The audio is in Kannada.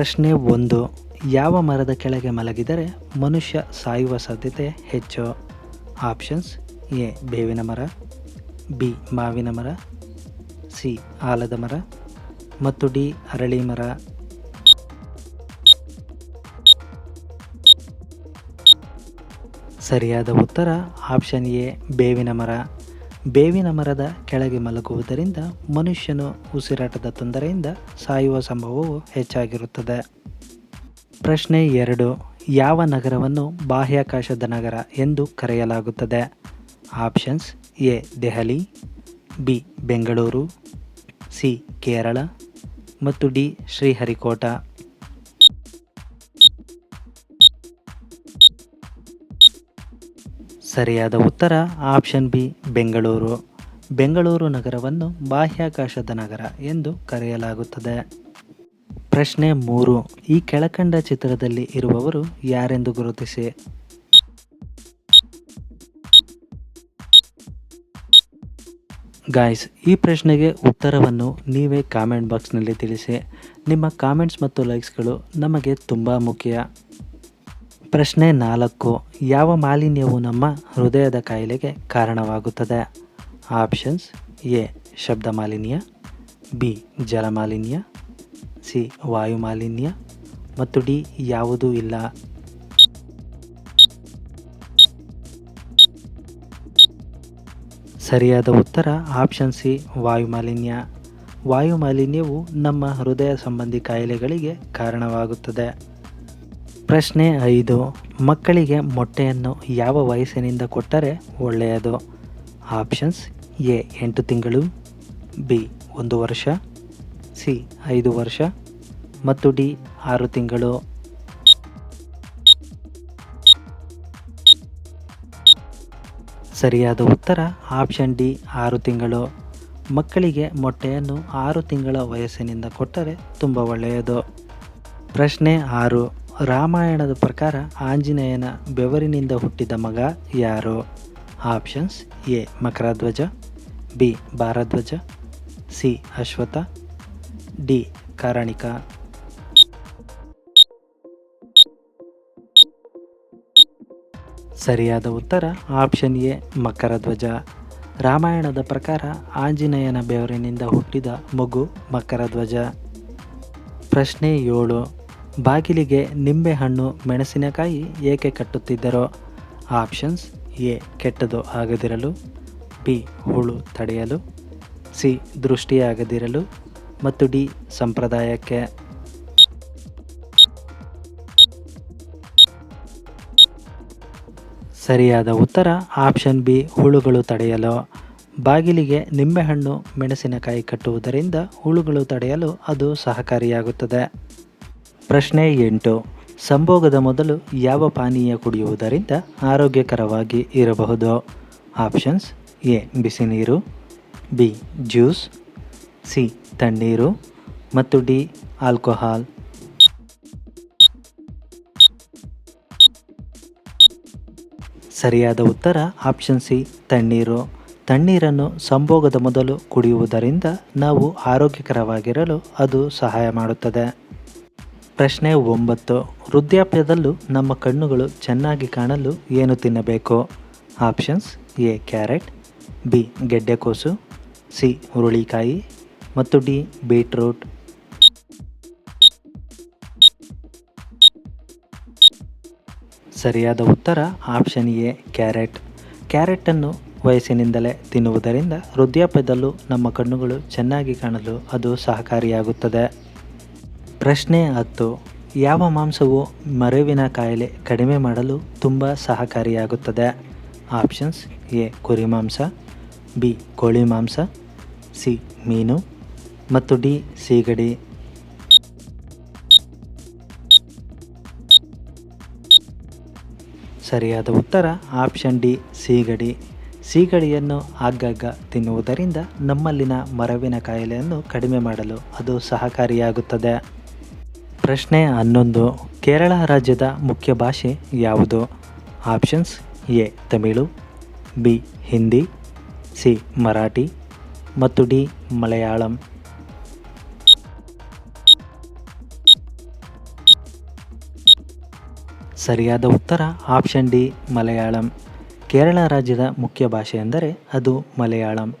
ಪ್ರಶ್ನೆ ಒಂದು. ಯಾವ ಮರದ ಕೆಳಗೆ ಮಲಗಿದರೆ ಮನುಷ್ಯ ಸಾಯುವ ಸಾಧ್ಯತೆ ಹೆಚ್ಚು? ಆಪ್ಷನ್ಸ್ ಎ, ಬೇವಿನ ಮರ, ಬಿ, ಮಾವಿನ ಮರ, ಸಿ, ಆಲದ ಮರ ಮತ್ತು ಡಿ, ಅರಳಿ ಮರ. ಸರಿಯಾದ ಉತ್ತರ ಆಪ್ಷನ್ ಎ, ಬೇವಿನ ಮರ. ಬೇವಿನ ಮರದ ಕೆಳಗೆ ಮಲಗುವುದರಿಂದ ಮನುಷ್ಯನು ಉಸಿರಾಟದ ತೊಂದರೆಯಿಂದ ಸಾಯುವ ಸಂಭವವು ಹೆಚ್ಚಾಗಿರುತ್ತದೆ. ಪ್ರಶ್ನೆ ಎರಡು, ಯಾವ ನಗರವನ್ನು ಬಾಹ್ಯಾಕಾಶದ ನಗರ ಎಂದು ಕರೆಯಲಾಗುತ್ತದೆ? Options A, Delhi, B, Bengaluru, C, Kerala ಮತ್ತು ಡಿ, ಶ್ರೀಹರಿಕೋಟ. ಸರಿಯಾದ ಉತ್ತರ ಆಪ್ಷನ್ ಬಿ, ಬೆಂಗಳೂರು. ಬೆಂಗಳೂರು ನಗರವನ್ನು ಬಾಹ್ಯಾಕಾಶದ ನಗರ ಎಂದು ಕರೆಯಲಾಗುತ್ತದೆ. ಪ್ರಶ್ನೆ ಮೂರು, ಈ ಕೆಳಕಂಡ ಚಿತ್ರದಲ್ಲಿ ಇರುವವರು ಯಾರೆಂದು ಗುರುತಿಸಿ? ಗಾಯ್ಸ್ ಈ ಪ್ರಶ್ನೆಗೆ ಉತ್ತರವನ್ನು ನೀವೇ ಕಾಮೆಂಟ್ ಬಾಕ್ಸ್ನಲ್ಲಿ ತಿಳಿಸಿ. ನಿಮ್ಮ ಕಾಮೆಂಟ್ಸ್ ಮತ್ತು ಲೈಕ್ಸ್ಗಳು ನಮಗೆ ತುಂಬ ಮುಖ್ಯ. ಪ್ರಶ್ನೆ ನಾಲ್ಕು. ಯಾವ ಮಾಲಿನ್ಯವು ನಮ್ಮ ಹೃದಯದ ಕಾಯಿಲೆಗೆ ಕಾರಣವಾಗುತ್ತದೆ? ಆಪ್ಷನ್ಸ್ ಎ, ಶಬ್ದ ಮಾಲಿನ್ಯ, ಬಿ ಜಲಮಾಲಿನ್ಯ ಸಿ, ವಾಯು ಮಾಲಿನ್ಯ ಮತ್ತು ಡಿ, ಯಾವುದೂ ಇಲ್ಲ. ಸರಿಯಾದ ಉತ್ತರ ಆಪ್ಷನ್ ಸಿ, ವಾಯು ಮಾಲಿನ್ಯ. ವಾಯು ಮಾಲಿನ್ಯವು ನಮ್ಮ ಹೃದಯ ಸಂಬಂಧಿ ಕಾಯಿಲೆಗಳಿಗೆ ಕಾರಣವಾಗುತ್ತದೆ. ಪ್ರಶ್ನೆ ಐದು, ಮಕ್ಕಳಿಗೆ ಮೊಟ್ಟೆಯನ್ನು ಯಾವ ವಯಸ್ಸಿನಿಂದ ಕೊಟ್ಟರೆ ಒಳ್ಳೆಯದು? ಆಪ್ಷನ್ಸ್ ಎ, ಎಂಟು ತಿಂಗಳು, ಬಿ, ಒಂದು ವರ್ಷ, ಸಿ, ಐದು ವರ್ಷ, ಮತ್ತು ಡಿ, ಆರು ತಿಂಗಳು. ಸರಿಯಾದ ಉತ್ತರ ಆಪ್ಷನ್ ಡಿ, ಆರು ತಿಂಗಳು. ಮಕ್ಕಳಿಗೆ ಮೊಟ್ಟೆಯನ್ನು ಆರು ತಿಂಗಳ ವಯಸ್ಸಿನಿಂದ ಕೊಟ್ಟರೆ ತುಂಬ ಒಳ್ಳೆಯದು. ಪ್ರಶ್ನೆ ಆರು ರಾಮಾಯಣದ ಪ್ರಕಾರ ಆಂಜನೇಯನ ಬೆವರಿನಿಂದ ಹುಟ್ಟಿದ ಮಗ ಯಾರು? Options A, Makaradhwaja, B, Bharadwaja, C Ashwatha D, ಕಾರಣಿಕ. ಸರಿಯಾದ ಉತ್ತರ ಆಪ್ಷನ್ ಎ, ಮಕರಧ್ವಜ. ರಾಮಾಯಣದ ಪ್ರಕಾರ ಆಂಜನೇಯನ ಬೆವರಿನಿಂದ ಹುಟ್ಟಿದ ಮಗು ಮಕರಧ್ವಜ. ಪ್ರಶ್ನೆ ಏಳು ಬಾಗಿಲಿಗೆ ನಿಂಬೆಹಣ್ಣು ಮೆಣಸಿನಕಾಯಿ ಏಕೆ ಕಟ್ಟುತ್ತಿದ್ದರೋ? ಆಪ್ಷನ್ಸ್ ಎ, ಕೆಟ್ಟದು ಆಗದಿರಲು, ಬಿ, ಹುಳು ತಡೆಯಲು, ಸಿ, ದೃಷ್ಟಿಯಾಗದಿರಲು ಮತ್ತು ಡಿ, ಸಂಪ್ರದಾಯಕ್ಕೆ. ಸರಿಯಾದ ಉತ್ತರ ಆಪ್ಷನ್ ಬಿ, ಹುಳುಗಳು ತಡೆಯಲು. ಬಾಗಿಲಿಗೆ ನಿಂಬೆಹಣ್ಣು ಮೆಣಸಿನಕಾಯಿ ಕಟ್ಟುವುದರಿಂದ ಹುಳುಗಳು ತಡೆಯಲು ಅದು ಸಹಕಾರಿಯಾಗುತ್ತದೆ. ಪ್ರಶ್ನೆ ಎಂಟು. ಸಂಭೋಗದ ಮೊದಲು ಯಾವ ಪಾನೀಯ ಕುಡಿಯುವುದರಿಂದ ಆರೋಗ್ಯಕರವಾಗಿ ಇರಬಹುದು? ಆಪ್ಷನ್ಸ್ ಎ, ಬಿಸಿ ನೀರು, ಬಿ, ಜ್ಯೂಸ್, ಸಿ, ತಣ್ಣೀರು, ಮತ್ತು ಡಿ, ಆಲ್ಕೋಹಾಲ್. ಸರಿಯಾದ ಉತ್ತರ ಆಪ್ಷನ್ ಸಿ, ತಣ್ಣೀರು. ತಣ್ಣೀರನ್ನು ಸಂಭೋಗದ ಮೊದಲು ಕುಡಿಯುವುದರಿಂದ ನಾವು ಆರೋಗ್ಯಕರವಾಗಿರಲು ಅದು ಸಹಾಯ ಮಾಡುತ್ತದೆ. ಪ್ರಶ್ನೆ ಒಂಬತ್ತು. ವೃದ್ಧಾಪ್ಯದಲ್ಲೂ ನಮ್ಮ ಕಣ್ಣುಗಳು ಚೆನ್ನಾಗಿ ಕಾಣಲು ಏನು ತಿನ್ನಬೇಕು? ಆಪ್ಷನ್ಸ್ ಎ, ಕ್ಯಾರೆಟ್, ಬಿ ಗೆಡ್ಡೆಕೋಸು ಸಿ, ಹುರುಳಿಕಾಯಿ ಮತ್ತು ಡಿ, ಬೀಟ್ರೂಟ್. ಸರಿಯಾದ ಉತ್ತರ ಆಪ್ಷನ್ ಎ, ಕ್ಯಾರೆಟ್. ಕ್ಯಾರೆಟನ್ನು ವಯಸ್ಸಿನಿಂದಲೇ ತಿನ್ನುವುದರಿಂದ ವೃದ್ಧಾಪ್ಯದಲ್ಲೂ ನಮ್ಮ ಕಣ್ಣುಗಳು ಚೆನ್ನಾಗಿ ಕಾಣಲು ಅದು ಸಹಕಾರಿಯಾಗುತ್ತದೆ. ಪ್ರಶ್ನೆ ಹತ್ತು, ಯಾವ ಮಾಂಸವು ಮರವಿನ ಕಾಯಿಲೆ ಕಡಿಮೆ ಮಾಡಲು ತುಂಬ ಸಹಕಾರಿಯಾಗುತ್ತದೆ? ಆಪ್ಷನ್ಸ್ ಎ, ಕುರಿ ಮಾಂಸ, ಬಿ, ಕೋಳಿ ಮಾಂಸ, ಸಿ, ಮೀನು, ಮತ್ತು ಡಿ, ಸೀಗಡಿ. ಸರಿಯಾದ ಉತ್ತರ ಆಪ್ಷನ್ ಡಿ, ಸೀಗಡಿ. ಸೀಗಡಿಯನ್ನು ಆಗಾಗ ತಿನ್ನುವುದರಿಂದ ನಮ್ಮಲ್ಲಿನ ಮರವಿನ ಕಾಯಿಲೆಯನ್ನು ಕಡಿಮೆ ಮಾಡಲು ಅದು ಸಹಕಾರಿಯಾಗುತ್ತದೆ. ಪ್ರಶ್ನೆ ಹನ್ನೊಂದು. ಕೇರಳ ರಾಜ್ಯದ ಮುಖ್ಯ ಭಾಷೆ ಯಾವುದು? Options A, Tamil, B, Hindi, C, Marathi, ಮತ್ತು ಡಿ, ಮಲಯಾಳಂ. ಸರಿಯಾದ ಉತ್ತರ ಆಪ್ಷನ್ ಡಿ, ಮಲಯಾಳಂ. ಕೇರಳ ರಾಜ್ಯದ ಮುಖ್ಯ ಭಾಷೆ ಎಂದರೆ ಅದು ಮಲಯಾಳಂ.